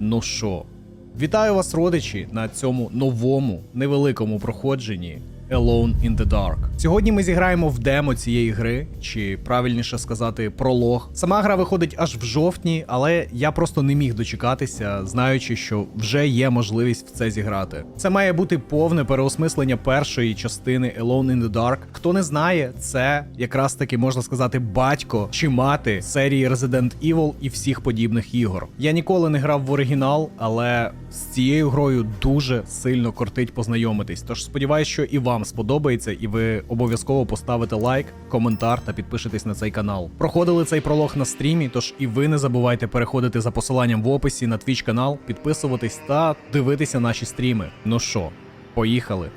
Ну що, вітаю вас, родичі, на цьому новому невеликому проходженні Alone in the Dark. Сьогодні ми зіграємо в демо цієї гри, чи правильніше сказати, пролог. Сама гра виходить аж в жовтні, але я просто не міг дочекатися, знаючи, що вже є можливість в це зіграти. Це має бути повне переосмислення першої частини Alone in the Dark. Хто не знає, це якраз таки можна сказати батько чи мати серії Resident Evil і всіх подібних ігор. Я ніколи не грав в оригінал, але з цією грою дуже сильно кортить познайомитись. Тож сподіваюся, що і вам сподобається, і ви обов'язково поставите лайк, коментар та підпишетесь на цей канал. Проходили цей пролог на стрімі, тож і ви не забувайте переходити за посиланням в описі на твіч канал, підписуватись та дивитися наші стріми. Ну що, поїхали.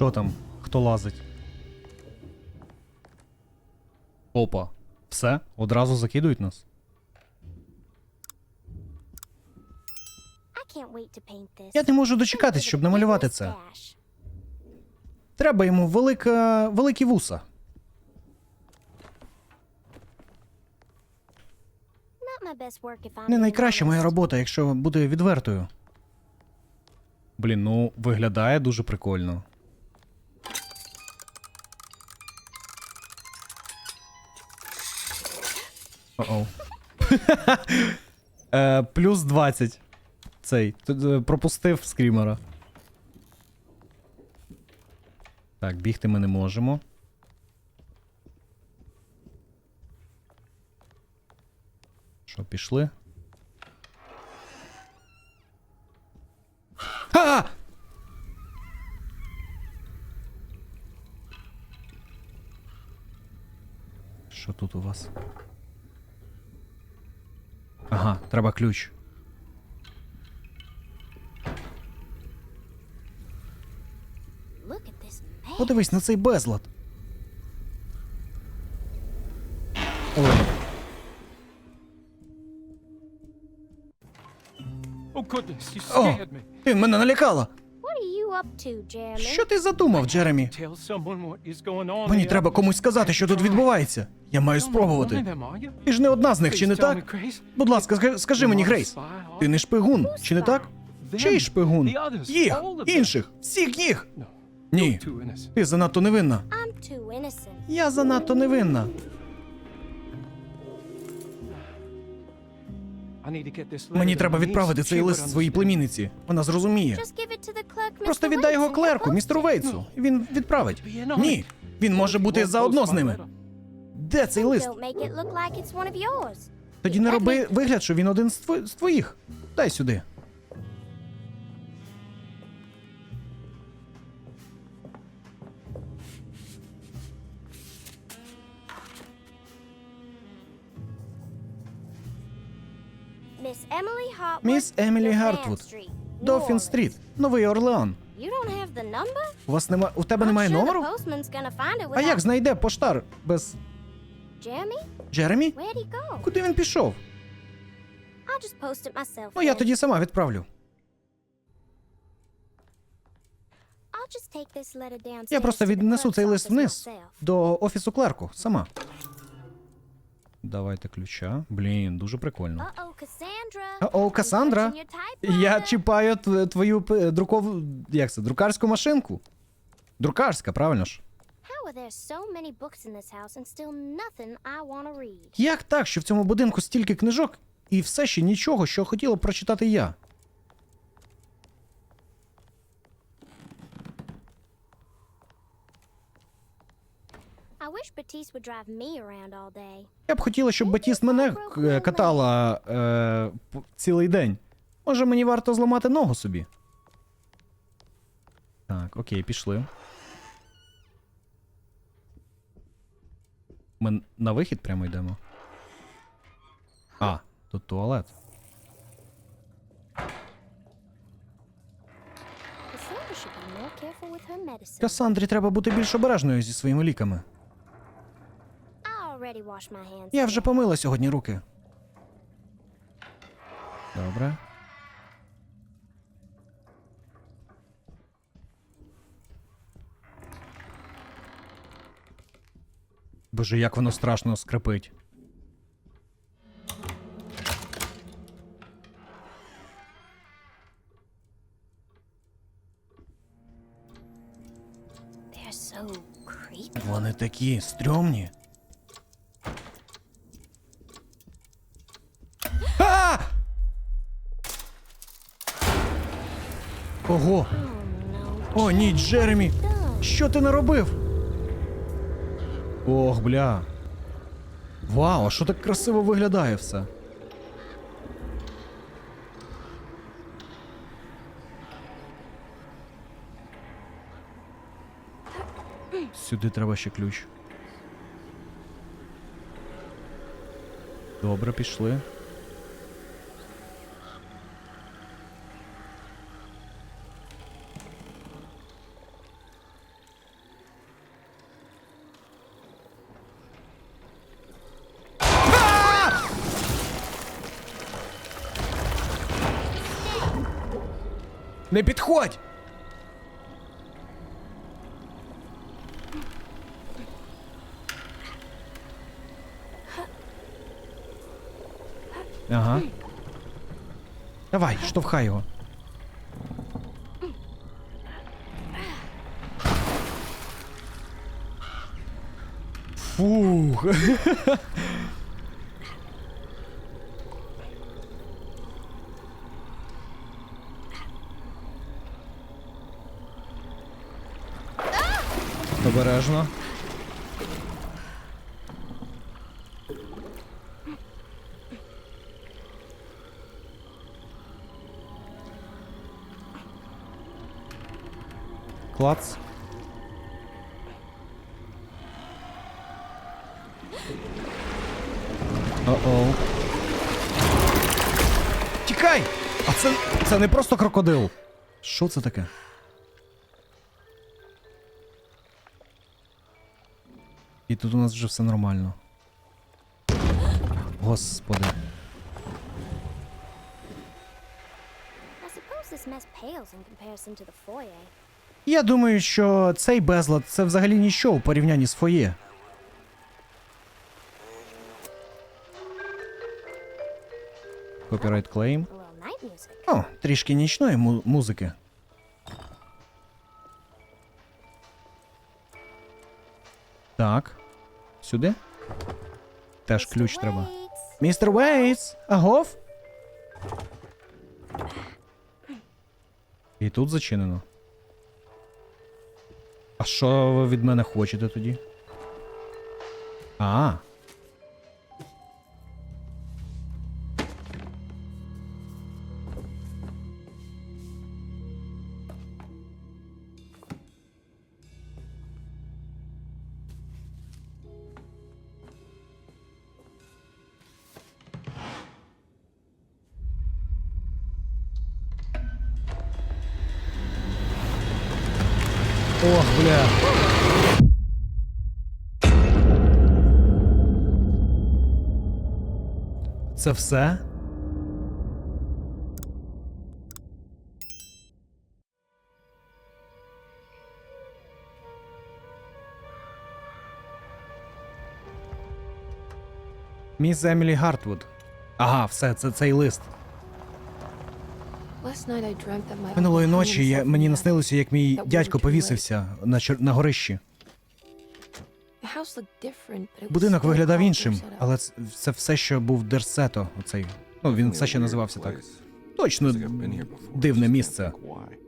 Що там? Хто лазить? Опа. Все? Одразу закидують нас? Я не можу дочекатись, щоб намалювати це. Треба йому велика... великі вуса. Не найкраща моя робота, якщо буде відвертою. Блін, ну виглядає дуже прикольно. О-оу. е, плюс 20. Цей. Е, пропустив скрімера. Так, бігти ми не можемо. Що, пішли? Що тут у вас? Треба ключ. Подивись на цей безлад. Ой, Oh О, ти мене налякала. Що ти задумав, Джеремі? Мені треба комусь сказати, що тут відбувається. Я маю спробувати. Ти ж не одна з них, чи не так? Будь ласка, скажи мені, Грейс. Ти не шпигун, чи не так? Чий шпигун? Їх, інших, всіх їх. Ні, ти занадто невинна. Я занадто невинна. Мені треба відправити цей лист своїй племінниці. Вона зрозуміє. Просто віддай його клерку, містеру Вейтсу. Він відправить. Ні, він може бути заодно з ними. Де цей лист? Тоді не роби вигляд, що він один з твоїх. Дай сюди. Міс Емілі Гартвуд. Дофін Стріт, Новий Орлеан. У вас нема. У тебе немає номеру? А як знайде поштар без Джеремі? Куди він пішов? Ну я тоді сама відправлю. Я просто віднесу цей лист вниз. До офісу клерку, сама. Давайте ключа. Блін, дуже прикольно. О, Касандра. Я чіпаю тв- твою п- друков... Як це? Друкарську машинку. Друкарська, правильно ж? Як так, що в цьому будинку стільки книжок І все ще нічого, що хотіла б прочитати я. Я б хотіла, щоб Батіст мене катала е, цілий день. Може, мені варто зламати ногу собі. Так, окей, пішли. Ми на вихід прямо йдемо. А, тут туалет. Касандрі треба бути більш обережною зі своїми ліками. Я вже помила сьогодні руки. Добре. Боже, як воно страшно скрипить. Вони такі стрьомні. А! Ого! О, ні, Джеремі! Що ти наробив? Ох, бля. Вау, а що так красиво виглядає все. Сюди треба ще ключ. Добре, пішли. Не підходь! Ага. Давай, штовхай його. Фух. Обережно. Клац. О-оу. Тікай! А це, це не просто крокодил. Що це таке? І тут у нас вже все нормально. Господи. Я думаю, що цей безлад це взагалі ніщо у порівнянні з фоє. Night music. О, трішки нічної му- музики. Так. Сюди? Теж ключ треба. Містер Вейтс! Агов? І тут зачинено. А що ви від мене хочете тоді? А. Ох, бля. Це все? Міс Емілі Гартвуд. Ага, все, це цей лист. Минулої ночі я, мені наснилося, як мій дядько повісився на, чор- на горищі. Будинок виглядав іншим, але це, все, що був Дерсето, оцей Ну, він все ще називався так. Точно дивне місце.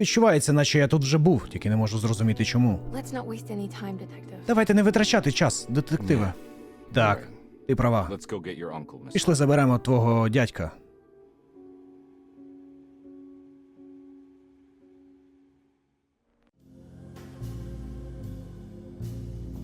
Відчувається, наче я тут вже був, тільки не можу зрозуміти чому. Давайте не витрачати час, детективе. Так, ти права. Пішли заберемо твого дядька.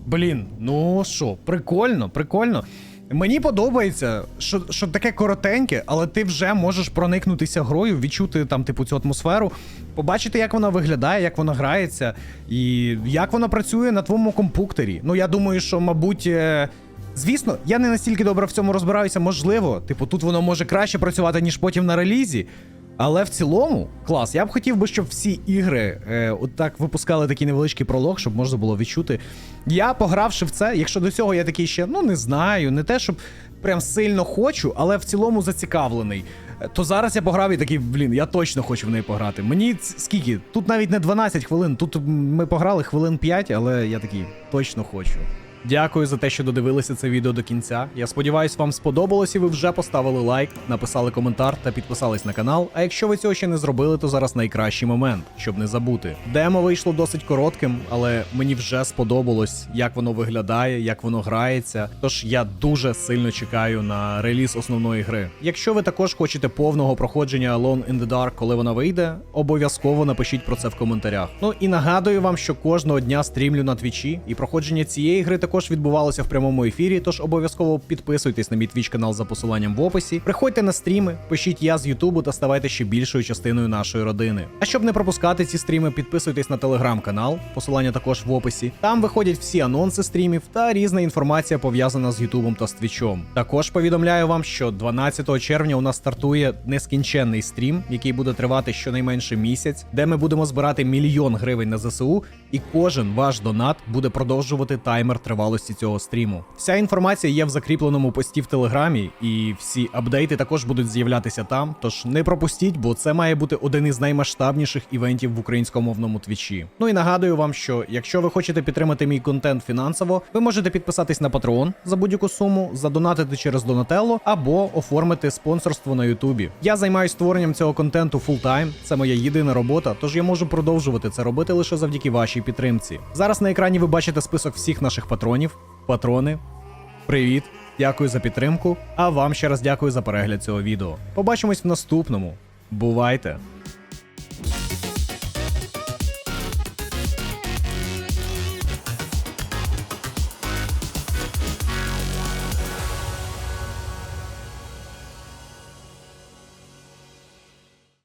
Блін, ну що, прикольно, прикольно. Мені подобається, що, що таке коротеньке, але ти вже можеш проникнутися грою, відчути там, типу, цю атмосферу, побачити, як вона виглядає, як вона грається, і як вона працює на твоєму компуктері. Ну, я думаю, що, мабуть. е, Звісно, я не настільки добре в цьому розбираюся, можливо. Типу, тут воно може краще працювати, ніж потім на релізі. Але в цілому, клас, я б хотів би, щоб всі ігри е, от випускали такий невеличкий пролог, щоб можна було відчути. Я погравши в це, якщо до цього я такий ще, ну не знаю, не те, щоб прям сильно хочу, але в цілому зацікавлений. То зараз я пограв і такий, блін, я точно хочу в неї пограти. Мені скільки? Тут навіть не 12 хвилин, тут ми пограли хвилин 5, але я такий точно хочу. Дякую за те, що додивилися це відео до кінця. Я сподіваюся, вам сподобалось і ви вже поставили лайк, написали коментар та підписались на канал. А якщо ви цього ще не зробили, то зараз найкращий момент, щоб не забути. Демо вийшло досить коротким, але мені вже сподобалось, як воно виглядає, як воно грається. Тож я дуже сильно чекаю на реліз основної гри. Якщо ви також хочете повного проходження Alone in the Dark, коли вона вийде, обов'язково напишіть про це в коментарях. Ну і нагадую вам, що кожного дня стрімлю на твічі, і проходження цієї гри також відбувалося в прямому ефірі. Тож обов'язково підписуйтесь на мій твіч канал за посиланням в описі. Приходьте на стріми, пишіть я з Ютубу та ставайте ще більшою частиною нашої родини. А щоб не пропускати ці стріми, підписуйтесь на телеграм-канал, посилання також в описі. Там виходять всі анонси стрімів та різна інформація пов'язана з Ютубом та з Твічом. Також повідомляю вам, що 12 червня у нас стартує нескінченний стрім, який буде тривати щонайменше місяць, де ми будемо збирати мільйон гривень на ЗСУ, і кожен ваш донат буде продовжувати таймер тривалості цього стріму. Вся інформація є в закріпленому пості в телеграмі, і всі апдейти також будуть з'являтися там. Тож не пропустіть, бо це має бути один із наймасштабніших івентів в українськомовному твічі. Ну і нагадую вам, що якщо ви хочете підтримати мій контент фінансово, ви можете підписатись на Patreon за будь-яку суму, задонатити через Donatello або оформити спонсорство на Ютубі. Я займаюся створенням цього контенту фултайм. Це моя єдина робота, тож я можу продовжувати це робити лише завдяки вашій підтримці. Зараз на екрані ви бачите список всіх наших патронів. Патрони, привіт! Дякую за підтримку. А вам ще раз дякую за перегляд цього відео. Побачимось в наступному. Бувайте!